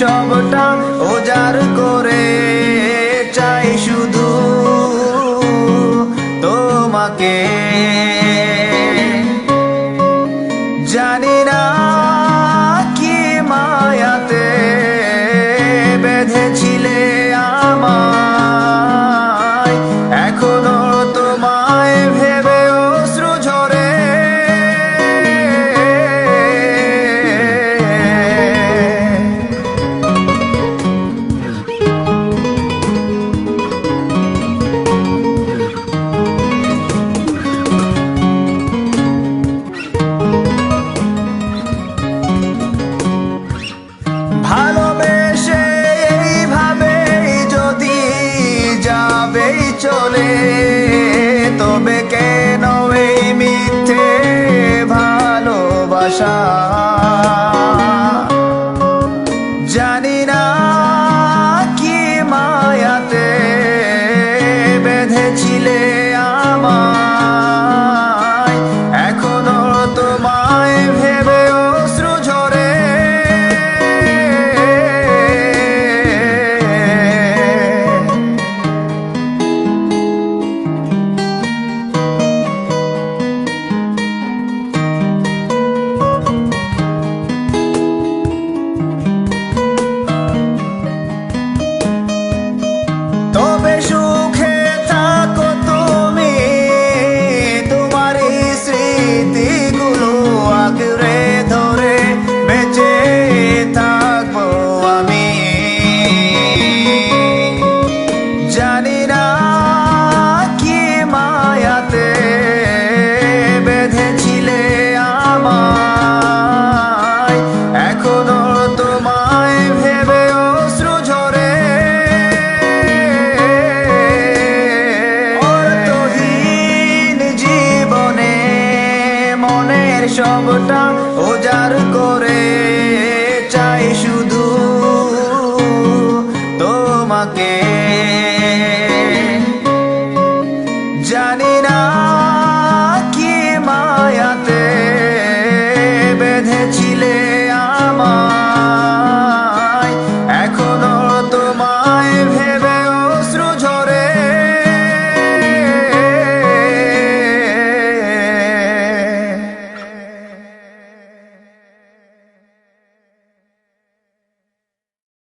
সবটা ওজার করে চাই শুধু তোমাকে। চলে তবে কেন এই মিথ্যে ভালোবাসা? জানি না তোমায় ভেবে অশ্রু মনের সবটা ওজার করে চাই শুধু তোমাকে। জানি না